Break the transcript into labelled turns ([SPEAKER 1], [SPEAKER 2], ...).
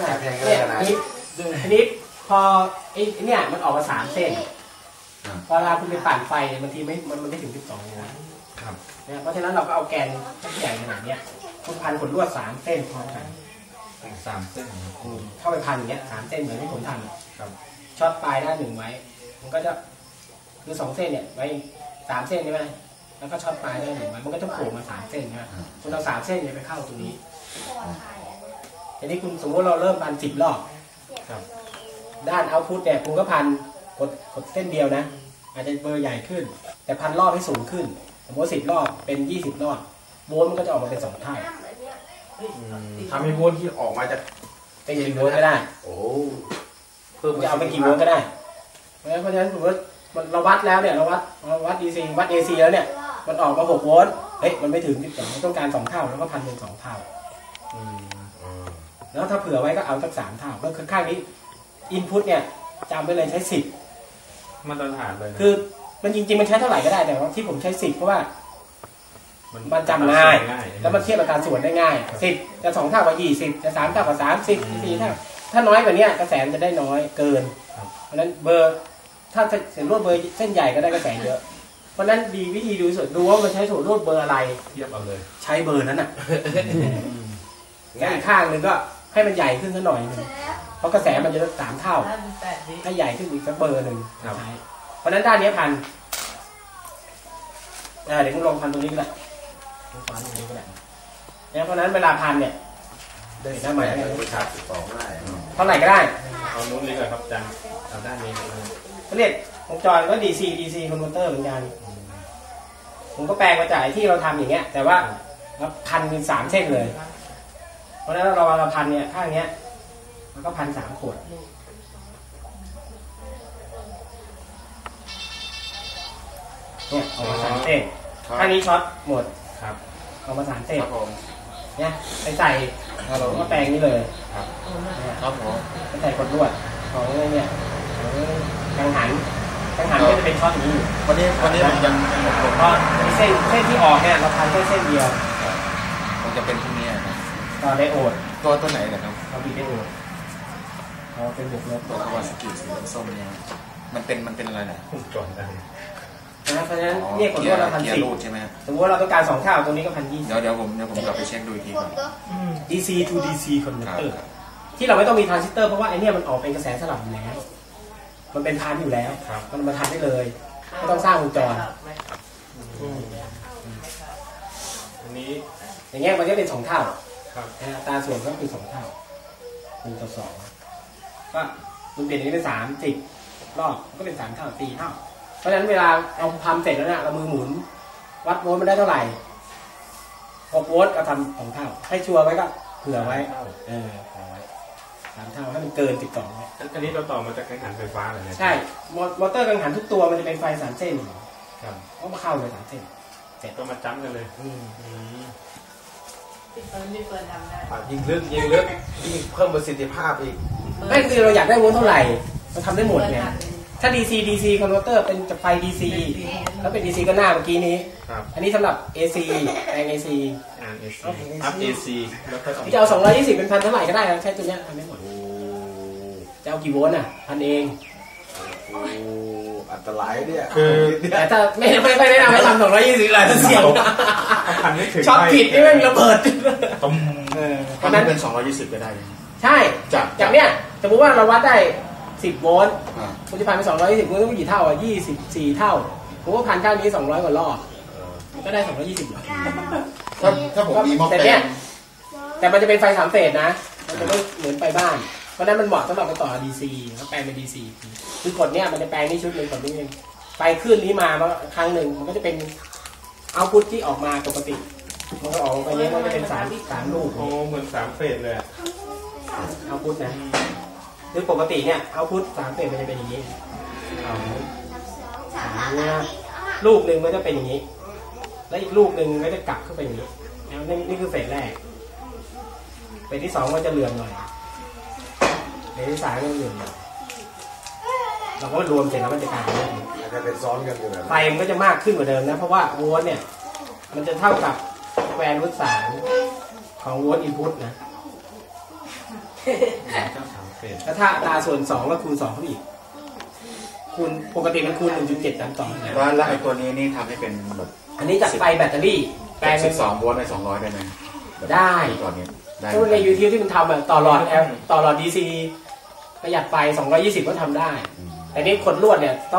[SPEAKER 1] ช่
[SPEAKER 2] แข่งกัน
[SPEAKER 1] เนี่ย
[SPEAKER 2] นะ
[SPEAKER 1] ทีนี้ทีนี้พอไอ้ไอ้เนี่ยมันออกมาสามเส้น
[SPEAKER 2] อ่า
[SPEAKER 1] เวลาคุณไปปั่นไฟเนี่ยบางทีไม่มันมันไม่ถึง12โวลต์
[SPEAKER 2] ครับ
[SPEAKER 1] เนี่ยเพราะฉะนั้นเราก็เอาแกนใหญ่ขนาดเนี้ยคุณพันขนลวดสามเส้นพร้อมกัน
[SPEAKER 2] สามเส้นครับ
[SPEAKER 1] เข้าไปพันอย่างเงี้ยสามเส้นเหมือนที่ผมทำอะ
[SPEAKER 2] ครับ
[SPEAKER 1] ช็อตปลายด้านหนึ่งไว้ มันก็จะคือสองเส้นเนี่ยไว้สามเส้นใช่ไหมแล้วก็ช็อตปลายด้านหนึ่งไว้มันก็จะโผล่มาสามเส้นใช่ไหมคุณเอาสามเส้นเนี่ยไปเข้าตรงนี้ ทีนี้คุณสมมติเราเริ่มพันสิบรอบ
[SPEAKER 2] ครับ
[SPEAKER 1] ด้านเอาพุทเนี่ยคุณก็พันกดกดเส้นเดียวนะ อาจจะเบอร์ใหญ่ขึ้น แต่พันรอบให้สูงขึ้น สมมติสิบรอบเป็นยี่สิบรอบโวลต์มันก็จะออกมาเป็นสองเท่า
[SPEAKER 2] ทำให้โวลต์ที่ออกมาจาก
[SPEAKER 1] เป็นกี่โวลต์ก็ได้
[SPEAKER 2] โอ้
[SPEAKER 1] เพิ่มจะเอาไปกี่โวลต์ก็ได้ เพราะฉะนั้นสมมติเราวัดแล้วเนี่ยเราวัดเราวัด DC วัด AC แล้วเนี่ยมันออกมา6โวลต์เฮ้ยมันไม่ถึง12มันต้องการ2เท่าแล้วก็พันเป็น2เท่า แล้วถ้าเผื่อไว้ก็เอาสัก3เท่าแล้วคือข้างนี้ input เนี่ยจำไว้เลยใช้
[SPEAKER 2] มาตรฐานเลย
[SPEAKER 1] 10คือ มันจริงๆมันใช้เท่าไหร่ก็ได้แต่ว่าที่ผมใช้10เพราะว่ามันจำง่าย แล้วมันเทียบอัตราส่วนได้ง่าย10จะ2เท่ากับ20จะ3เท่ากับ30 4เท่าถ้าน้อยกว่านี้กระแสมันจะได้น้อยเกิน เพราะฉะนั้นเบอร์ถ้าเส้นรวดเบอร์เส้นใหญ่ก็ได้กระแสเยอะ เพราะฉะนั้นดีวิธีดูที่สุดดูว่ามันใช้ส่วนรวดเบอร์อะไร
[SPEAKER 2] เทียบเอาเลย
[SPEAKER 1] ใช้เบอร์นั้นน่ะแล้วอีกข้างหนึ่งก็ ให้มันใหญ่ขึ้นสักหน่อยหนึงเพราะกระแสมันจะสามเท่าถ้าใหญ่ขึ้นอีกสักเบอร์หนึ่งใช้เพราะฉะนั้นด้านนี้พันอ่าเดี๋ยวคุณลองพันตรงนี้ก็ได้ลองพันตรงนี้ก็ได้เนี่ยเพราะฉะนั้นเวลาพันเนี่ยเดินหน้าใหม่
[SPEAKER 2] ประชาติต่อไม่ได้
[SPEAKER 1] เท่าไหร่ก็ได้
[SPEAKER 2] เอานู้นดีกว่าครับอาจารย์เอาด้านนี้ครับ
[SPEAKER 1] เขาเรียกวงจรก็ DC DC คอนเวอร์เตอร์เหมือนกันผมก็แปลงมาจากไอ้ที่เราทำอย่างเงี้ย แต่ว่าเราพันเป็นสามเส้นเลย เพราะฉะนั้นเราเราพันเนี่ยข้างเนี้ย มันก็พันสามขวดเนี่ยออกมาสามเส้นข้างนี้ช็อตหมด
[SPEAKER 2] ครับ
[SPEAKER 1] ออกมาสามเส้น
[SPEAKER 2] ครับผม
[SPEAKER 1] เนี่ยไปใส่เราก็แปลงนี่เลย
[SPEAKER 2] ครับ
[SPEAKER 1] เนี่ย
[SPEAKER 2] ครับผม
[SPEAKER 1] ไปใส่กดลวดของเนี่ยของกังหันกังหันก็จะเป็นช็อตอย่างนี้อยู่
[SPEAKER 2] วันนี้วันนี้ผมยังยังหมดลม
[SPEAKER 1] เพราะเส้นเส้นที่ออกเนี่ยเราพันแค่เส้นเดียว
[SPEAKER 2] มันจะเป็นพวกนี้ นะ
[SPEAKER 1] ต่อไดโอด
[SPEAKER 2] ตัวตัวไหนนะครับ
[SPEAKER 1] เราบีบไดโอดเราเป็นบวกลบ
[SPEAKER 2] ตัวคาวาสกิสีส้มเนี่ยมันเป็นมันเป็นอะไรนะจอดได้
[SPEAKER 1] นะเพราะฉะนั้นเนี่ยกดลวดเราพัน
[SPEAKER 2] เกีย
[SPEAKER 1] สิ
[SPEAKER 2] ร์
[SPEAKER 1] บ
[SPEAKER 2] รูดใช่ไหมครับ
[SPEAKER 1] สมมติว่าเราต้องการสองเท่าตรงนี้ก็พันยี่สิบ
[SPEAKER 2] เดี๋ยวเดี๋ยวผมเดี๋ยวผมกลับไปเช็คดูอีกทีก่อน
[SPEAKER 1] DC to DC
[SPEAKER 2] ครับ
[SPEAKER 1] converter ที่เราไม่ต้องมีทรานซิสเตอร์เพราะว่าไอเนี่ยมันออกเป็นกระแสสลับอยู่แล้ว มันเป็นพันอยู่แล้ว
[SPEAKER 2] ครับ
[SPEAKER 1] มันมาทำได้เลยไม่ต้องสร้างวงจร
[SPEAKER 2] อันนี้
[SPEAKER 1] อย่างเงี้ยมันก็เป็นสองเท่า
[SPEAKER 2] ครับ
[SPEAKER 1] นะอัตราส่วนก็คือสองเท่าหนึ่งต่อสองก็มันเปลี่ยนอย่างนี้เป็นสามสิบรอบก็เป็นสามเท่าสี่เท่า เพราะฉะนั้นเวลาเราทำเสร็จแล้วเนี่ยเรามือหมุน วัดโวลต์มันได้เท่าไหร่หกโวลต์ก็ทำสองเท่า ให้ชัวร์ไว้ก็เผื่อไว้ เออเผื่อไว้สามเท่าให้มันเกินสิบสอง
[SPEAKER 2] อันนี้เราต่อมาจากแข่งขันไฟฟ้าเลยนะ
[SPEAKER 1] ใช่มอมอเตอร์กังหันทุกตัวมันจะเป็นไฟสามเส้น
[SPEAKER 2] ครับ
[SPEAKER 1] ก็มาเข้าเลยสามเส้น
[SPEAKER 2] ก็มาจ้ำกันเลย
[SPEAKER 1] อืม
[SPEAKER 3] พี่เฟิร์นพี่เฟิร์นทำได้
[SPEAKER 2] ยิงลึกยิงลึกยิ่งเพิ่มประสิทธิภาพอีก
[SPEAKER 1] ไม่คือเราอยากได้โวลต์เท่าไหร่เราทำได้หมดไงถ้า DC DC converter เป็นจะไฟ DC แล้วเป็น DC ก็หน้าเมื่อกี้นี้
[SPEAKER 2] ครับ
[SPEAKER 1] อันนี้สำหรับ AC แปลง AC
[SPEAKER 2] อ่าน AC
[SPEAKER 1] เอาของ AC
[SPEAKER 2] อัพ AC แล้วก็
[SPEAKER 1] ที่จะเอา 220 เป็นพันเท่าไหร่ก็ได้นะใช้ตัวเนี้ยทำได้หมด
[SPEAKER 2] โอ้
[SPEAKER 1] จะเอากี่โวลต์อะ พันเอง
[SPEAKER 2] โอ้ อันตรายเนี่ย
[SPEAKER 4] คือ
[SPEAKER 1] แต่ถ้าไม่ไม่ไม่แนะนำให้ทำ220เลยเสี่ยง
[SPEAKER 2] พันไม่ถึง
[SPEAKER 1] ช็อตผิดนี่แม่งระเบิด
[SPEAKER 2] ตุ้ม
[SPEAKER 1] เออเพ
[SPEAKER 4] ถ้า
[SPEAKER 1] ราะ
[SPEAKER 4] มั
[SPEAKER 1] นั้นน
[SPEAKER 4] เป็น220ก็ได้
[SPEAKER 1] ใช่
[SPEAKER 4] จาก
[SPEAKER 1] จากเนี้ยสมมติว่าเราวัดได้10โวลต์
[SPEAKER 4] อ่า
[SPEAKER 1] คุณจะพันไป220คุณต้องกี่เท่าอะ24เท่าผมว่าพันข้างนี้200กว่ารอบมันก็ได้220หรอ
[SPEAKER 4] ถ้าถ้าผมมีหม้อ
[SPEAKER 1] แต่
[SPEAKER 4] แปล
[SPEAKER 1] เนี่ย
[SPEAKER 4] ง
[SPEAKER 1] แต่มันจะเป็นไฟสามเฟสนะ มันจะไม่เหมือนไฟบ้านเพ ราะฉะนั้นมันเหมาะสำหรับไปต่อ DC แล้วแปลงเป็น DC คือกดเนี่ยมันจะแปลงนี่ชุดหนึ่งกดนี่หนึงไฟขึ้นนี้มาครั้งหนึ่งมันก็จะเป็นเอาพุทที่ออกมาปกติ มันก็ออกมาไปเนี้ยมันจะเป็นสามสามลูก
[SPEAKER 2] โอ้เหมือนสามเฟสเลยอะ
[SPEAKER 1] เอาพุทนะคือปกติเนี่ยเอาพุทสามเฟสมันจะเป็นอย่างนี้เอาเนี่ยลูกหนึ่งมันจะเป็นอย่างนี้ แล้วอีกลูกหนึ่งก็จะกลับเข้าไปอย่างนี้แล้วนี่นี่คือเฟสแรกเฟสที่สองก็จะเหลื่อมหน่อยเฟส ที่สามก็เหลื่อมหน่อยเราก็รวมเสร็จแล้วมันจะกลายเป็นแบบนี้
[SPEAKER 2] อาจจะเป็นซ้อนกันอยู่แบบ
[SPEAKER 1] ไฟมันก็จะมากขึ้นกว่าเดิมนะ เพราะว่าโวลต์เนี่ย มันจะเท่ากับแวนรูทสามของโวลต์อินพุตนะ
[SPEAKER 4] เจ้าสามเฟส
[SPEAKER 1] แล้วถ้าอัตราส่วน2ก็คูณ2เข้าไปอีกคูณปกติมันคูณ1.7ตามต่อ
[SPEAKER 4] แล้วแล้วไอ้ตัวนี้นี่ทำให้เป็นแบบ
[SPEAKER 1] อันนี้จากไฟแบตเตอรี่แปลง
[SPEAKER 4] สิ
[SPEAKER 1] เป็น
[SPEAKER 4] บสองโวลต์ในสองร้อยได้ไหมแบบ
[SPEAKER 1] ได้
[SPEAKER 4] ก่อนเนี้ยได้
[SPEAKER 1] ก็ในยูทูบที่มันทำอะต่อหลอดแอลต่อหลอดดีซี ประหยัดไฟ220 ก็ทำได้
[SPEAKER 4] อืม
[SPEAKER 1] แต่นี่ขดลวดเนี่ยต้อง